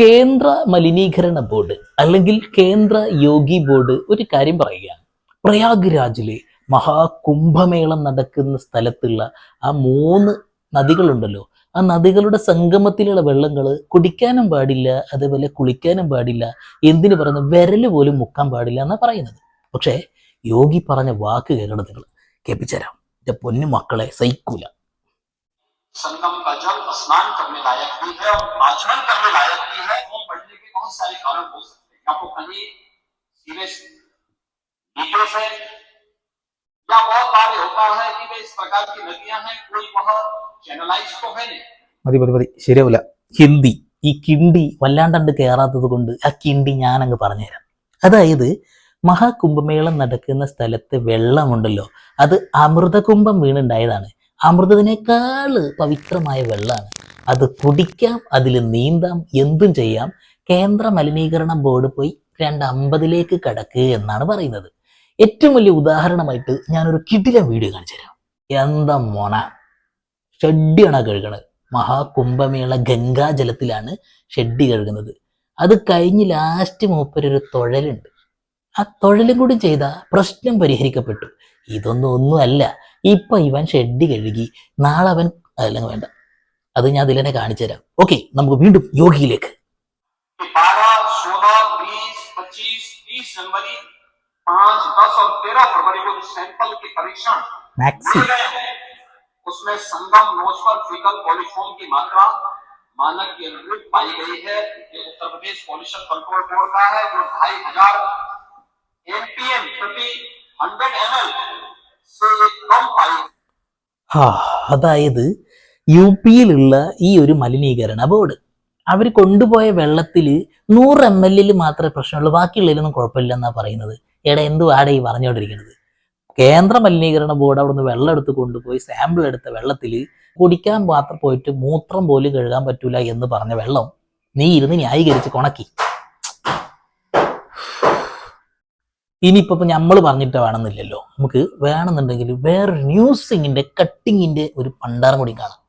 കേന്ദ്ര മലിനീകരണ ബോർഡ് അല്ലെങ്കിൽ കേന്ദ്ര യോഗി ബോർഡ് ഒരു കാര്യം പറയുകയാണ്. പ്രയാഗ് രാജിലെ മഹാകുംഭമേളം നടക്കുന്ന സ്ഥലത്തുള്ള ആ മൂന്ന് നദികളുണ്ടല്ലോ. ആ നദികളുടെ സംഗമത്തിലുള്ള വെള്ളങ്ങൾ കുടിക്കാനും പാടില്ല അതേപോലെ കുളിക്കാനും പാടില്ല എന്തിനു പറയുന്നു? വിരൽ പോലും മുക്കാൻ പാടില്ല എന്നാണ് പറയുന്നത്. പക്ഷേ യോഗി പറഞ്ഞ വാക്ക് കേൾക്കണം നിങ്ങൾ. കേൾപ്പിച്ചരാം എന്റെ പൊന്നു മക്കളെ സഹിക്കൂല. संगम का जल स्नान करने लायक भी है और आचरण करने लायक भी है वो बढ़ने के बहुत सारे कारण हो सकते हैं या तो कहीं सीवेज लीकेज है या बहुत बार ये होता है कि वे इस प्रकार की नदियां हैं कोई वह चैनलाइज तो है नहीं മതി മതി മതി ശരിയാവില്ല ഹിന്ദി ഈ കിണ്ടി വല്ലാണ്ടണ്ട് കയറാത്തത് കൊണ്ട് ആ കിണ്ടി ഞാൻ അങ്ങ് പറഞ്ഞുതരാം അതായത് മഹാകുംഭമേളം നടക്കുന്ന സ്ഥലത്ത് വെള്ളമുണ്ടല്ലോ അത് അമൃതകുംഭം വീണുണ്ടായതാണ് അമൃതത്തിനേക്കാൾ പവിത്രമായ വെള്ളമാണ് അത് കുടിക്കാം അതിൽ നീന്താം എന്തും ചെയ്യാം. കേന്ദ്ര മലിനീകരണ ബോർഡ് പോയി രണ്ട് അമ്പതിലേക്ക് കടക്കുക എന്നാണ് പറയുന്നത്. ഏറ്റവും വലിയ ഉദാഹരണമായിട്ട് ഞാനൊരു കിടില വീഡിയോ കാണിച്ചു തരാം എന്താ മോണ? ഷെഡിയാണ് കഴുകണത്? മഹാകുംഭമേള ഗംഗാജലത്തിലാണ് ഷെഡ്ഡി കഴുകുന്നത്. അത് കഴിഞ്ഞ് ലാസ്റ്റ് മൂപ്പരൊരു തൊഴലുണ്ട്. ആ തൊഴലും കൂടി ചെയ്ത പ്രശ്നം പരിഹരിക്കപ്പെട്ടു. ഇതൊന്നും ഒന്നുമല്ല. ഇപ്പൊ ഇവൻ ഷെഡ്ഡി കഴുകി നാളെ അവൻ അതല്ലെങ്കിൽ വേണ്ട അത് ഞാൻ അതിലെന്നെ കാണിച്ചു തരാം ഓക്കെ നമുക്ക് വീണ്ടും യോഗിയിലേക്ക് कि बारह सोलह बीस पच्चीस तीस जनवरी पांच दस और तेरह फरवरी को जो सैंपल के परीक्षण മാക്സി किए गए हैं उसमें संगम नोच पर फिकल पॉलीफॉर्म की मात्रा मानक के अनुरूप पाई गई है ये Uttar Pradesh pollution control board का है जो ढाई हजार एमपीएम प्रति हंड्रेड एमएल से कम पाई ഹാ അതായത് യു പിയിലുള്ള ഈ ഒരു മലിനീകരണ ബോർഡ്. അവർ കൊണ്ടുപോയ വെള്ളത്തിൽ നൂറ് എം എൽ മാത്രമേ പ്രശ്നമുള്ളൂ ബാക്കിയുള്ളതിലൊന്നും കുഴപ്പമില്ല എന്നാ പറയുന്നത്. എടാ എന്തുവാടെ ഈ പറഞ്ഞുകൊണ്ടിരിക്കുന്നത് കേന്ദ്ര മലിനീകരണ ബോർഡ് അവിടുന്ന് വെള്ളം എടുത്ത് കൊണ്ടുപോയി സാമ്പിൾ എടുത്ത വെള്ളത്തിൽ കുടിക്കാൻ മാത്രം പോയിട്ട് മൂത്രം പോലും കഴുകാൻ പറ്റൂല എന്ന് പറഞ്ഞ വെള്ളം നീ ഇരുന്ന് ന്യായീകരിച്ച് കൊണക്കി. ഇനിയിപ്പോ നമ്മൾ പറഞ്ഞിട്ട് വേണമെന്നില്ലല്ലോ. നമുക്ക് വേണമെന്നുണ്ടെങ്കിൽ വേറൊരു ന്യൂസിങ്ങിന്റെ കട്ടിങ്ങിന്റെ ഒരു പണ്ടാരം കൂടി കാണാം.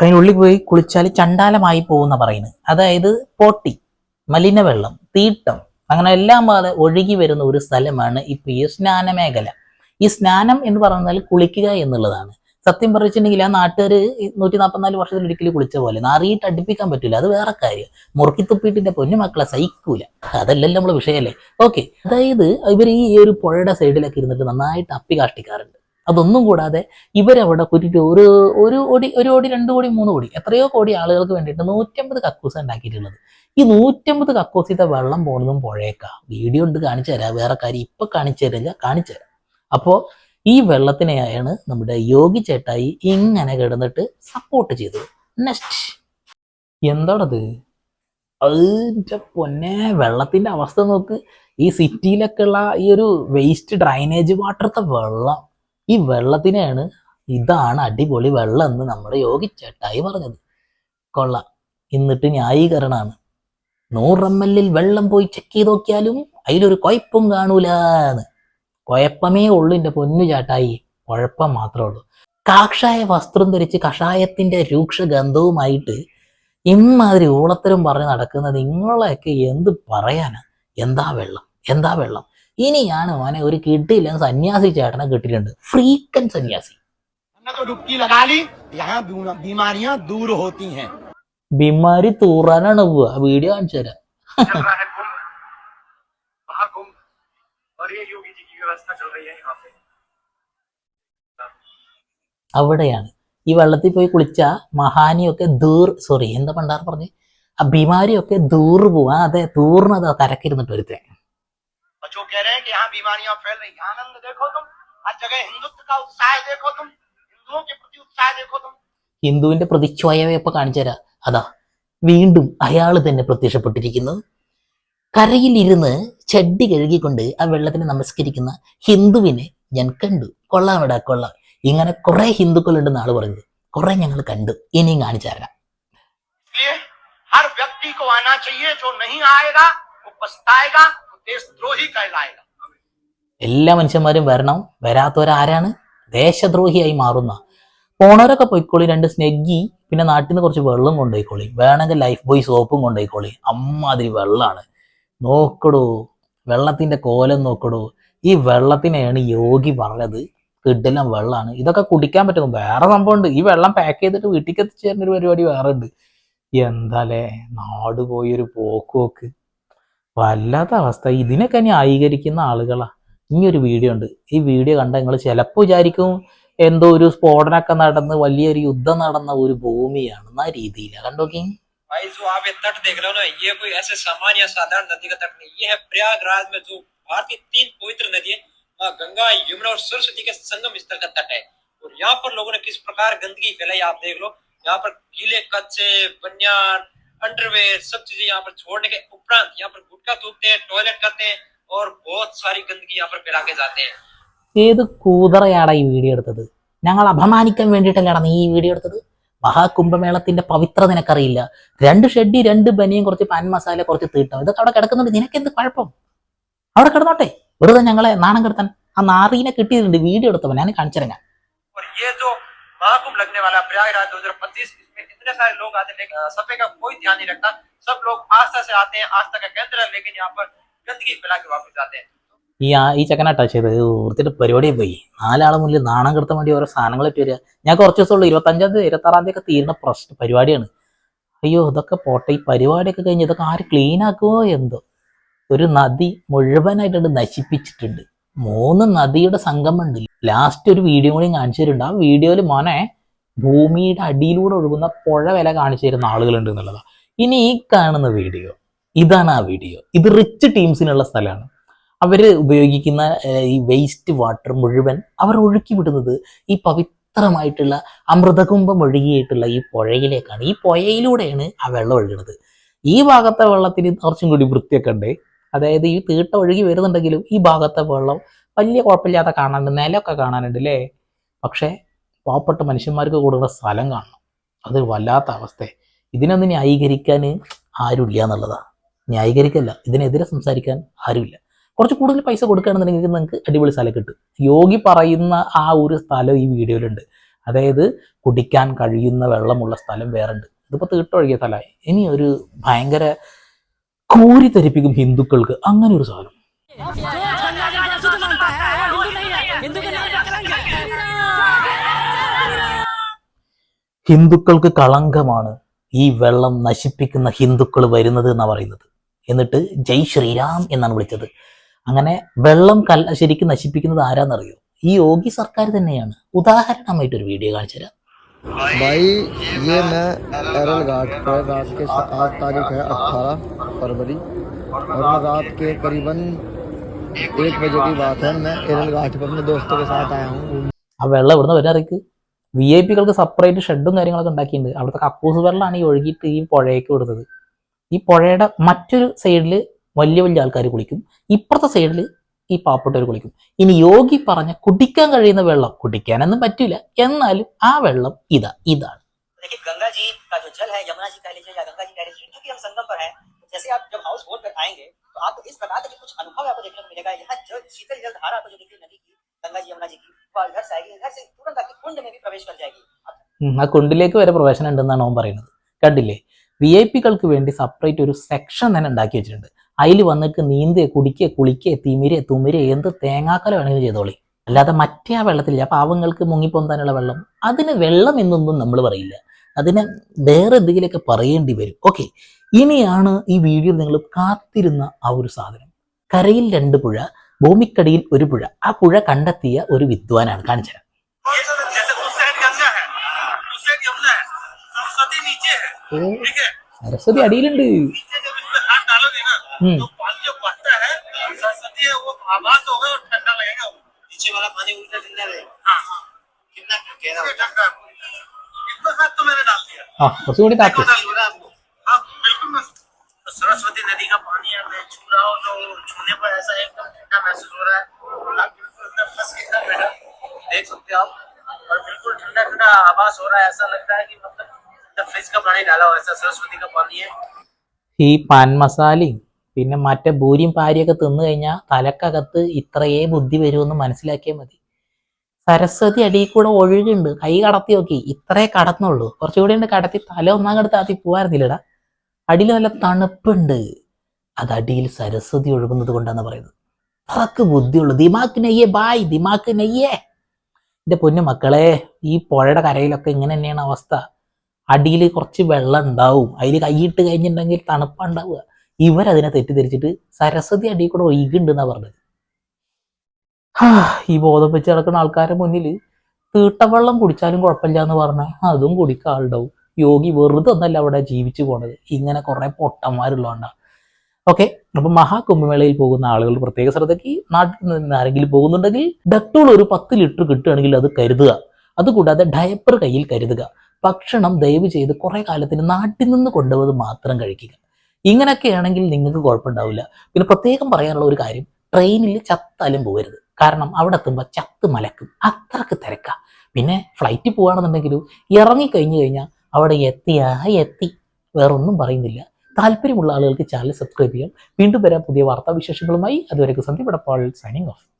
അതിനുള്ളിൽ പോയി കുളിച്ചാൽ ചണ്ടാലമായി പോകുന്ന പറയുന്നത്. അതായത് പോട്ടി മലിനവെള്ളം തീട്ടം അങ്ങനെ എല്ലാം പോലെ ഒഴുകി വരുന്ന ഒരു സ്ഥലമാണ് ഇപ്പൊ ഈ സ്നാന മേഖല ഈ സ്നാനം എന്ന് പറഞ്ഞാൽ കുളിക്കുക എന്നുള്ളതാണ്. സത്യം പറഞ്ഞിട്ടുണ്ടെങ്കിൽ ആ നാട്ടുകാർ നൂറ്റി നാൽപ്പത്തിനാല് വർഷത്തിൽ ഒരിക്കലും കുളിച്ച പോലെ നാറിയിട്ട് അടുപ്പിക്കാൻ പറ്റില്ല അത് വേറെ കാര്യം. മുറുക്കി തുപ്പിട്ടിന്റെ പൊന്നു മക്കളെ സഹിക്കൂല. അതല്ലല്ലോ നമ്മളെ വിഷയമല്ലേ? ഓക്കെ അതായത് ഇവർ ഈ ഒരു പുഴയുടെ സൈഡിലൊക്കെ ഇരുന്നിട്ട് നന്നായിട്ട് അപ്പി കാഷ്ടിക്കാറുണ്ട്. അതൊന്നും കൂടാതെ ഇവരവിടെ കുറ്റിട്ട് ഒരു ഒരു കോടി ഒരു കോടി രണ്ട് കോടി മൂന്ന് കോടി എത്രയോ കോടി ആളുകൾക്ക് വേണ്ടിയിട്ട് നൂറ്റമ്പത് കക്കൂസ ഉണ്ടാക്കിയിട്ടുള്ളത്. ഈ നൂറ്റമ്പത് കക്കൂസിത്തെ വെള്ളം പോണതും പുഴയേക്കാ. വീഡിയോ ഉണ്ട് കാണിച്ചു തരാം. വേറെ കാര്യം ഇപ്പൊ കാണിച്ചു തരില്ല കാണിച്ചു തരാം. അപ്പോ ഈ വെള്ളത്തിനെയാണ് നമ്മുടെ യോഗി ചേട്ടായി ഇങ്ങനെ കിടന്നിട്ട് സപ്പോർട്ട് ചെയ്തത്. നെക്സ്റ്റ് എന്താണത്? അതിന്റെ പൊന്നെ വെള്ളത്തിന്റെ അവസ്ഥ നോക്ക്. ഈ സിറ്റിയിലൊക്കെ ഉള്ള ഈ ഒരു വേസ്റ്റ് ഡ്രൈനേജ് വാട്ടറത്തെ വെള്ളം. ഈ വെള്ളത്തിനെയാണ് ഇതാണ് അടിപൊളി വെള്ളം എന്ന് നമ്മുടെ യോഗി ചേട്ടായി പറഞ്ഞത്. കൊള്ളാം. എന്നിട്ട് ന്യായീകരണമാണ്. നൂറ് എം എല്ലിൽ വെള്ളം പോയി ചെക്ക് ചെയ്ത് നോക്കിയാലും അതിലൊരു കുഴപ്പം കാണൂലെന്ന്. കുഴപ്പമേ ഉള്ളൂ എന്റെ പൊന്നു ചേട്ടായി. കുഴപ്പം മാത്രമേ ഉള്ളൂ. കാക്ഷായ വസ്ത്രം ധരിച്ച് കഷായത്തിന്റെ രൂക്ഷ ഗന്ധവുമായിട്ട് ഇമ്മാതിരി ഊളത്തരം പറഞ്ഞ് നടക്കുന്ന നിങ്ങളെയൊക്കെ എന്ത് പറയാനാ? എന്താ വെള്ളം? എന്താ വെള്ളം? ഇനിയാണ് മോനെ ഒരു കിട്ടിയില്ല സന്യാസി ചേട്ടനെ കിട്ടിയിട്ടുണ്ട്. ഫ്രീക്കൻ സന്യാസി. ബിമാരി തൂറാനാണ് പോവുക. വീഡിയോ കാണിച്ചു തരാം. അവിടെയാണ്. ഈ വെള്ളത്തിൽ പോയി കുളിച്ച മഹാനിയൊക്കെ ദൂർ സോറി എന്താ പണ്ടാർ പറഞ്ഞ്? ആ ബിമാരിയൊക്കെ ദൂർ പോവാ. അതെ തൂർന്നത് തരക്കിരുന്നിട്ട് ഒരുത്തേ और जो कह रहे हैं कि यहाँ बीमारियां फैल रही हैं, आनंद देखो तुम हर जगह हिंदुत्व का उत्साह देखो तुम हिंदुओं के प्रति उत्साह देखो तुम ഹിന്ദുവിന്റെ പ്രതിച്ഛോയവെ ഇപ്പൊ കാണിച്ചു തരാം അതാ വീണ്ടും അയാൾ തന്നെ പ്രത്യക്ഷപ്പെട്ടിരിക്കുന്നു കരയിലിരുന്ന് ചെടി കഴുകിക്കൊണ്ട് ആ വെള്ളത്തിന് നമസ്കരിക്കുന്ന ഹിന്ദുവിനെ ഞാൻ കണ്ടു കൊള്ളാം എടാ കൊള്ളാം ഇങ്ങനെ കുറെ ഹിന്ദുക്കൾ ഉണ്ടെന്ന് ആള് പറഞ്ഞത് കുറെ ഞങ്ങൾ കണ്ടു ഇനിയും കാണിച്ചു തരാം इसलिए हर व्यक्ति को आना चाहिए जो नहीं आएगा वो पछताएगा वो देशद्रोही कहलाएगा എല്ലാ മനുഷ്യന്മാരും വരണം. വരാത്തവരാരാണ്? ദേശദ്രോഹിയായി മാറുന്ന. പോണവരൊക്കെ പോയിക്കോളി രണ്ട് സ്നെഗ്ഗി പിന്നെ നാട്ടിൽ നിന്ന് കുറച്ച് വെള്ളം കൊണ്ടുപോയിക്കോളി വേണമെങ്കിൽ ലൈഫ് ബോയ് സോപ്പും കൊണ്ടുപോയിക്കോളി അമ്മാതിരി വെള്ളമാണ് നോക്കടൂ വെള്ളത്തിന്റെ കോലം നോക്കടൂ. ഈ വെള്ളത്തിനെയാണ് യോഗി പറഞ്ഞത്. കിഡെല്ലാം വെള്ളമാണ് ഇതൊക്കെ കുടിക്കാൻ പറ്റും വേറെ സംഭവമുണ്ട്. ഈ വെള്ളം പാക്ക് ചെയ്തിട്ട് വീട്ടിലേക്ക് എത്തിച്ചേരുന്ന ഒരു പരിപാടി വേറെ ഉണ്ട് എന്താലേ നാട് പോയൊരു പോക്ക് വല്ലാത്ത അവസ്ഥ ഇതിനൊക്കെ ന്യായീകരിക്കുന്ന ആളുകളാ ഇനി ഒരു വീഡിയോ ഉണ്ട് ഈ വീഡിയോ കണ്ട നിങ്ങൾ ചിലപ്പോൾ വിചാരിക്കും എന്തോ ഒരു സ്ഫോടനമൊക്കെ നടന്ന് വലിയൊരു യുദ്ധം നടന്ന ഒരു ഭൂമിയാണ് ആ രീതിയിലാണ് കണ്ടോക്കി भाई जो आप ये तट देख रहे हो ना ये कोई ऐसे सामान्य साधारण नदी का तट नहीं ये है प्रयागराज में जो भारत की तीन पवित्र नदी है वहाँ गंगा यमुना और सरस्वती के संगम स्थल का तट है और यहाँ पर लोगों ने किस प्रकार गंदगी फैलाई आप देख लो यहाँ पर गीले कच्चे बनियान अंडरवेयर सब चीजें यहाँ पर छोड़ने के उपरांत यहाँ पर गुटखा थूकते हैं टॉयलेट करते हैं और बहुत सारी गंदगी यहाँ पर फैला के जाते हैं ഏത് കൂതറയാടാ ഈ വീഡിയോ എടുത്തത് ഞങ്ങൾ അപമാനിക്കാൻ വേണ്ടിയിട്ടല്ലാണ് നീ ഈ വീഡിയോ എടുത്തത് മഹാകുംഭമേളത്തിന്റെ പവിത്രത നിനക്കറിയില്ല രണ്ട് ഷെഡി രണ്ട് ബനിയും കുറച്ച് പാൻ മസാല കുറച്ച് തീട്ടം ഇതൊക്കെ അവിടെ കിടക്കുന്നുണ്ട് നിനക്കെന്ത് കുഴപ്പം അവിടെ കിടന്നോട്ടെ വെറുതെ ഞങ്ങളെ നാണം കെടുത്താൻ ആ നാറീനെ കിട്ടിയിട്ടുണ്ട് വീഡിയോ എടുത്തവൻ ഞാൻ കാണിച്ചിറങ്ങാം और ये जो महाकुंभ लगने वाला है प्रयागराज 2025 इसमें इतने सारे लोग आते हैं लेकिन सफाई का कोई ध्यान नहीं रखता सब लोग आस्था से आते हैं आस्था का केंद्र है लेकिन यहाँ पर गंदगी फैला के वापस जाते हैं ഈ ആ ഈ ചെക്കനാ ടച്ച് ചെയ്ത് ഓർത്തിട്ട് പരിപാടി പോയി നാലാളെ മുന്നിൽ നാണം കെടുത്താൻ വേണ്ടി ഓരോ സാധനങ്ങൾ ഇട്ട് വരിക ഞാൻ കുറച്ച് ദിവസമുള്ളൂ ഇരുപത്തഞ്ചാം തീയതി ഇരുപത്താറാം തീയതി ഒക്കെ തീരുന്ന പ്രശ്ന പരിപാടിയാണ് അയ്യോ ഇതൊക്കെ പോട്ടെ ഈ പരിപാടിയൊക്കെ കഴിഞ്ഞ് ഇതൊക്കെ ആര് ക്ലീൻ ആക്കുമോ എന്തോ ഒരു നദി മുഴുവനായിട്ടുണ്ട് നശിപ്പിച്ചിട്ടുണ്ട് മൂന്ന് നദിയുടെ സംഗമമുണ്ട് ലാസ്റ്റ് ഒരു വീഡിയോ കൂടി കാണിച്ചു തരുന്നുണ്ട് ആ വീഡിയോയിൽ മോനെ ഭൂമിയുടെ അടിയിലൂടെ ഒഴുകുന്ന പുഴ വില കാണിച്ചു തരുന്ന ആളുകളുണ്ട് എന്നുള്ളതാണ് ഇനി ഈ കാണുന്ന വീഡിയോ ഇതാണ് ആ വീഡിയോ. ഇത് റിച്ച് ടീംസിനുള്ള സ്ഥലമാണ്. അവർ ഉപയോഗിക്കുന്ന ഈ വേസ്റ്റ് വാട്ടർ മുഴുവൻ അവർ ഒഴുക്കി വിടുന്നത് ഈ പവിത്രമായിട്ടുള്ള അമൃതകുംഭം ഒഴുകിയിട്ടുള്ള ഈ പുഴയിലേക്കാണ്. ഈ പുഴയിലൂടെയാണ് ആ വെള്ളം ഒഴുകുന്നത്. ഈ ഭാഗത്തെ വെള്ളത്തിന് കുറച്ചും കൂടി വൃത്തിയൊക്കെ ഉണ്ട്. അതായത് ഈ തീട്ട ഒഴുകി വരുന്നുണ്ടെങ്കിലും ഈ ഭാഗത്തെ വെള്ളം വലിയ കുഴപ്പമില്ലാതെ കാണാനുണ്ട് നിലമൊക്കെ കാണാനുണ്ട് അല്ലേ? പക്ഷേ പാവപ്പെട്ട മനുഷ്യന്മാർക്ക് കൊടുക്കുന്ന സ്ഥലം കാണണം. അത് വല്ലാത്ത അവസ്ഥ. ഇതിനൊന്ന് ന്യായീകരിക്കാൻ ആരുമില്ല എന്നുള്ളതാണ് ന്യായീകരിക്കല്ല. ഇതിനെതിരെ സംസാരിക്കാൻ ആരുമില്ല. കുറച്ച് കൂടുതൽ പൈസ കൊടുക്കുകയാണെന്നുണ്ടെങ്കിൽ നിങ്ങൾക്ക് അടിപൊളി സ്ഥലം കിട്ടും. യോഗി പറയുന്ന ആ ഒരു സ്ഥലം ഈ വീഡിയോയിലുണ്ട്. അതായത് കുടിക്കാൻ കഴിയുന്ന വെള്ളമുള്ള സ്ഥലം വേറെ ഉണ്ട് ഇതിപ്പോൾ തീട്ടൊഴുകിയ സ്ഥലമായി. ഇനി ഒരു ഭയങ്കര കൂരി ധരിപ്പിക്കും ഹിന്ദുക്കൾക്ക്. അങ്ങനെ ഒരു സാധനം. ഹിന്ദുക്കൾക്ക് കളങ്കമാണ് ഈ വെള്ളം നശിപ്പിക്കുന്ന ഹിന്ദുക്കൾ വരുന്നത് എന്നാണ് പറയുന്നത് എന്നിട്ട് ജയ് ശ്രീരാം എന്നാണ് വിളിച്ചത് അങ്ങനെ വെള്ളം കൽ ശരിക്കും നശിപ്പിക്കുന്നത് ആരാന്നറിയോ ഈ യോഗി സർക്കാർ തന്നെയാണ് ഉദാഹരണമായിട്ട് ഒരു വീഡിയോ കാണിച്ചു തരാം भाई ये मैं एरल घाट पर रात के सा- आज तारीख है अट्ठारह फरवरी और मैं रात के करीबन एक बजे की बात है मैं एरल घाट पर अपने दोस्तों के साथ आया हूँ ആ വെള്ളം ഇവിടുന്ന് വരാറിക്ക് വി ഐ പികൾക്ക് സെപ്പറേറ്റ് ഷെഡും കാര്യങ്ങളൊക്കെ ഉണ്ടാക്കിയിട്ടുണ്ട് അവിടുത്തെ കക്കൂസ് വെള്ളമാണ് ഈ ഒഴുകിയിട്ട് ഈ പുഴയ്ക്ക് വിടുന്നത് ഈ പുഴയുടെ മറ്റൊരു സൈഡിൽ വലിയ വലിയ ആൾക്കാർ കുളിക്കും ഇപ്പുറത്തെ സൈഡിൽ ഈ പാവപ്പെട്ടവർ കുളിക്കും ഇനി യോഗി പറഞ്ഞ കുടിക്കാൻ കഴിയുന്ന വെള്ളം കുടിക്കാനൊന്നും പറ്റില്ല എന്നാലും ആ വെള്ളം ഇതാ ഇതാണ് देखिए गंगा जी का जो जल है यमुना जी कह लीजिए या गंगा जी कह लीजिए क्योंकि हम संगम पर हैं तो जैसे आप जब हाउस बोट पर आएंगे तो आपको इस प्रकार का जो कुछ अनुभव आपको देखने को मिलेगा यहाँ जो शीतल जल धारा आपको जो दिखी नदी की गंगा जी यमुना जी की वो इधर से आएगी इधर से तुरंत आपके कुंड में भी प्रवेश कर जाएगी ഉം, ആ കുണ്ടിലേക്ക് വരെ പ്രവേശനം ഉണ്ടെന്നാണ് അവൻ പറയുന്നത് കണ്ടില്ലേ വി ഐ പികൾക്ക് വേണ്ടി സെപ്പറേറ്റ് ഒരു സെക്ഷൻ തന്നെ ഉണ്ടാക്കി വെച്ചിട്ടുണ്ട് അതിൽ വന്നിട്ട് നീന്തുക കുടിക്കുക കുളിക്കുക തിമിരെ തുമിരെ എന്ത് തേങ്ങാക്കല വേണമെങ്കിലും ചെയ്തോളി അല്ലാതെ മറ്റേ ആ വെള്ളത്തില്ല പാവങ്ങൾക്ക് മുങ്ങിപ്പൊന്താനുള്ള വെള്ളം അതിന് വെള്ളം എന്നൊന്നും നമ്മൾ പറയില്ല അതിനെ വേറെ എന്തെങ്കിലുമൊക്കെ പറയേണ്ടി വരും ഓക്കെ ഇനിയാണ് ഈ വീഡിയോ നിങ്ങൾ കാത്തിരുന്ന ആ ഒരു സാധനം കരയിൽ രണ്ട് പുഴ ഭൂമിക്കടിയിൽ ഒരു പുഴ ആ പുഴ കണ്ടെത്തിയ ഒരു വിദ്വാനാണ് കാണിച്ചത് जैसे उस साइड गंगा है उस साइड यमुना है सरस्वती नीचे है ठीक है സരസ്വതി അടിയിലുണ്ട് नीचे जब इसमें हाथ डालोगे ना हम्म। तो पानी जो बहता है सरस्वती है वो आवाज होगा और ठंडा लगेगा वो नीचे वाला पानी उल्टा ठंडा रहे हाँ हाँ कितना गहरा ये ठंडा है पूरी तरह। इतना हाथ तो मैंने डाल दिया ആ കുറച്ചും കൂടി താക്ക് बता दूं ना आपको हाँ बिल्कुल मैं तो सरस्वती नदी का पानी है मैं छू रहा हूँ तो छूने पर ऐसा एकदम ठंडा महसूस हो रहा है आप बिल्कुल अंदर फंस गया मेरा देख सकते हो आप और बिल्कुल ठंडा ठंडा आभास हो रहा है ऐसा लगता है कि मतलब फ्रिज का पानी डाला हो ऐसा सरस्वती का पानी है ഈ പാൻ മസാലയും പിന്നെ മറ്റേ ഭൂരിയും പാരിയൊക്കെ തിന്നു കഴിഞ്ഞാൽ തലക്കകത്ത് ഇത്രയേ ബുദ്ധി വരുമെന്ന് മനസ്സിലാക്കിയാൽ മതി സരസ്വതി അടിയിൽ കൂടെ ഒഴുകുണ്ട് കൈ കടത്തി നോക്കി ഇത്രേ കടന്നുള്ളൂ കുറച്ചുകൂടി ഉണ്ട് കടത്തി തല ഒന്നാം കടത്ത് ആത്തി പോവായിരുന്നില്ലടാ അടിയിൽ നല്ല തണുപ്പുണ്ട് അത് അടിയിൽ സരസ്വതി ഒഴുകുന്നത് കൊണ്ടാണ് പറയുന്നത് അതൊക്കെ ബുദ്ധിയുള്ളൂ. ദിമാക്ക് നെയ്യേ ബായ് ദിമാക്ക് നെയ്യേ. എന്റെ പൊന്നു മക്കളെ ഈ പുഴയുടെ കരയിലൊക്കെ ഇങ്ങനെ തന്നെയാണ് അവസ്ഥ. അടിയിൽ കുറച്ച് വെള്ളം ഉണ്ടാവും. അതിൽ കൈയിട്ട് കഴിഞ്ഞിട്ടുണ്ടെങ്കിൽ തണുപ്പുണ്ടാവുക. ഇവരതിനെ തെറ്റിദ്ധരിച്ചിട്ട് സരസ്വതി അടിയിൽ കൂടെ ഒഴുകുണ്ടെന്നാ പറഞ്ഞത്. ഈ ബോധം വെച്ച് നടക്കുന്ന ആൾക്കാരുടെ മുന്നിൽ തീട്ടവെള്ളം കുടിച്ചാലും കുഴപ്പമില്ല എന്ന് പറഞ്ഞാൽ അതും കുടിക്കാൻ ആളുണ്ടാവും. യോഗി വെറുതെ ഒന്നല്ല അവിടെ ജീവിച്ചു പോണത്. ഇങ്ങനെ കുറെ പൊട്ടന്മാരുള്ളതുകൊണ്ടാണ് ഓക്കെ അപ്പൊ മഹാകുംഭമേളയിൽ പോകുന്ന ആളുകൾ പ്രത്യേക ശ്രദ്ധയ്ക്ക് നാട്ടിൽ നിന്ന് ആരെങ്കിലും പോകുന്നുണ്ടെങ്കിൽ ഡക്ടോൾ ഒരു പത്ത് ലിറ്റർ കിട്ടുകയാണെങ്കിൽ അത് കരുതുക. അതുകൂടാതെ ഡയപ്പർ കയ്യിൽ കരുതുക. ഭക്ഷണം ദയവ് ചെയ്ത് കുറെ കാലത്തിന് നാട്ടിൽ നിന്ന് കൊണ്ടുപോയത് മാത്രം കഴിക്കുക. ഇങ്ങനെയൊക്കെയാണെങ്കിൽ നിങ്ങൾക്ക് കുഴപ്പമുണ്ടാവില്ല. പിന്നെ പ്രത്യേകം പറയാനുള്ള ഒരു കാര്യം ട്രെയിനിൽ ചത്താലും പോകരുത്. കാരണം അവിടെ എത്തുമ്പോൾ ചത്ത് മലക്കും. അത്രയ്ക്ക് തിരക്ക. പിന്നെ ഫ്ലൈറ്റിൽ പോവാണെന്നുണ്ടെങ്കിലും ഇറങ്ങി കഴിഞ്ഞു കഴിഞ്ഞാൽ അവിടെ എത്തിയാ എത്തി. വേറൊന്നും പറയുന്നില്ല. താല്പര്യമുള്ള ആളുകൾക്ക് ചാനൽ സബ്സ്ക്രൈബ് ചെയ്യാം. വീണ്ടും വരാം പുതിയ വാർത്താ വിശേഷങ്ങളുമായി അതുവരെ സന്ധ്യ എടപ്പാൾ സൈനിങ് ഓഫ്